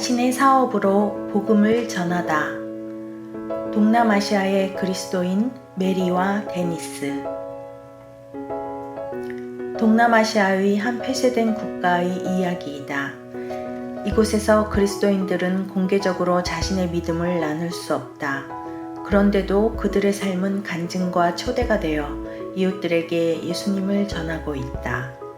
자신의 사업으로 복음을 전하다. 동남아시아의 그리스도인 메리와 데니스. 동남아시아의 한 폐쇄된 국가의 이야기이다. 이곳에서 그리스도인들은 공개적으로 자신의 믿음을 나눌 수 없다. 그런데도 그들의 삶은 간증과 초대가 되어 이웃들에게 예수님을 전하고 있다.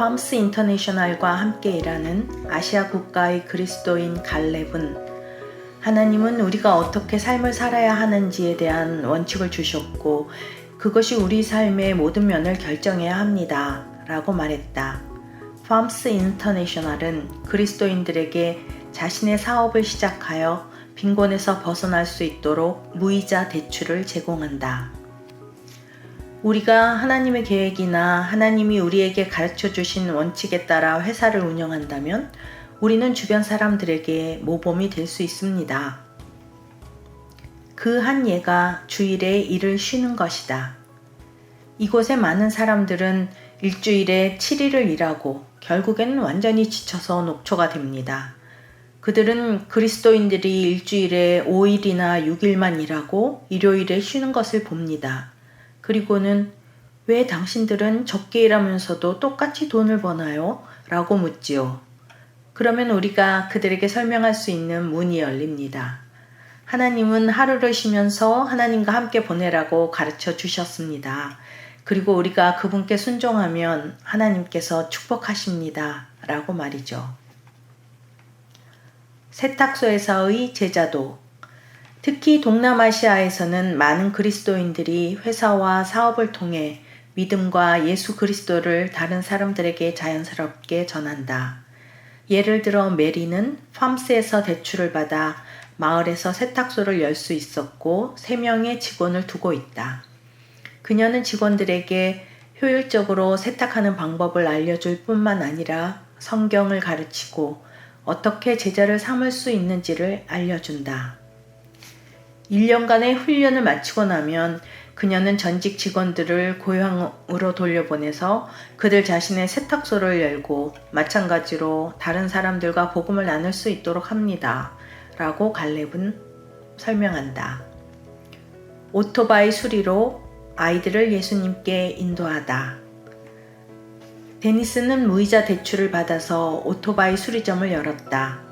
팜스 인터내셔널과 함께 일하는 아시아 국가의 그리스도인 갈렙은 하나님은 우리가 어떻게 삶을 살아야 하는지에 대한 원칙을 주셨고 그것이 우리 삶의 모든 면을 결정해야 합니다. 라고 말했다. 팜스 인터내셔널은 그리스도인들에게 자신의 사업을 시작하여 빈곤에서 벗어날 수 있도록 무이자 대출을 제공한다. 우리가 하나님의 계획이나 하나님이 우리에게 가르쳐 주신 원칙에 따라 회사를 운영한다면 우리는 주변 사람들에게 모범이 될 수 있습니다. 그 한 예가 주일에 일을 쉬는 것이다. 이곳의 많은 사람들은 일주일에 7일을 일하고 결국에는 완전히 지쳐서 녹초가 됩니다. 그들은 그리스도인들이 일주일에 5일이나 6일만 일하고 일요일에 쉬는 것을 봅니다. 그리고는 왜 당신들은 적게 일하면서도 똑같이 돈을 버나요? 라고 묻지요. 그러면 우리가 그들에게 설명할 수 있는 문이 열립니다. 하나님은 하루를 쉬면서 하나님과 함께 보내라고 가르쳐 주셨습니다. 그리고 우리가 그분께 순종하면 하나님께서 축복하십니다. 라고 말이죠. 세탁소에서의 제자도 특히 동남아시아에서는 많은 그리스도인들이 회사와 사업을 통해 믿음과 예수 그리스도를 다른 사람들에게 자연스럽게 전한다. 예를 들어 메리는 팜스에서 대출을 받아 마을에서 세탁소를 열 수 있었고 3명의 직원을 두고 있다. 그녀는 직원들에게 효율적으로 세탁하는 방법을 알려줄 뿐만 아니라 성경을 가르치고 어떻게 제자를 삼을 수 있는지를 알려준다. 1년간의 훈련을 마치고 나면 그녀는 전직 직원들을 고향으로 돌려보내서 그들 자신의 세탁소를 열고 마찬가지로 다른 사람들과 복음을 나눌 수 있도록 합니다. 라고 갈렙은 설명한다. 오토바이 수리로 아이들을 예수님께 인도하다. 데니스는 무이자 대출을 받아서 오토바이 수리점을 열었다.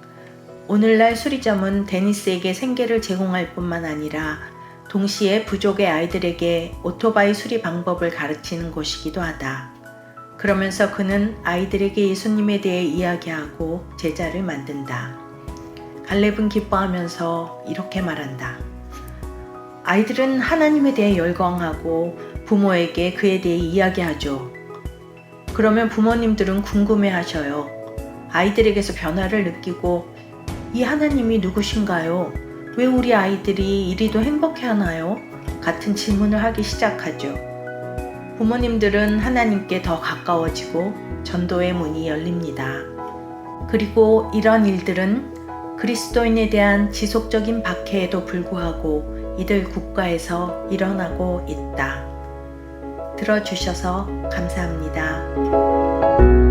오늘날 수리점은 데니스에게 생계를 제공할 뿐만 아니라 동시에 부족의 아이들에게 오토바이 수리 방법을 가르치는 곳이기도 하다. 그러면서 그는 아이들에게 예수님에 대해 이야기하고 제자를 만든다. 갈렙은 기뻐하면서 이렇게 말한다. 아이들은 하나님에 대해 열광하고 부모에게 그에 대해 이야기하죠. 그러면 부모님들은 궁금해 하셔요. 아이들에게서 변화를 느끼고 이 하나님이 누구신가요? 왜 우리 아이들이 이리도 행복해 하나요? 같은 질문을 하기 시작하죠. 부모님들은 하나님께 더 가까워지고 전도의 문이 열립니다. 그리고 이런 일들은 그리스도인에 대한 지속적인 박해에도 불구하고 이들 국가에서 일어나고 있다. 들어주셔서 감사합니다.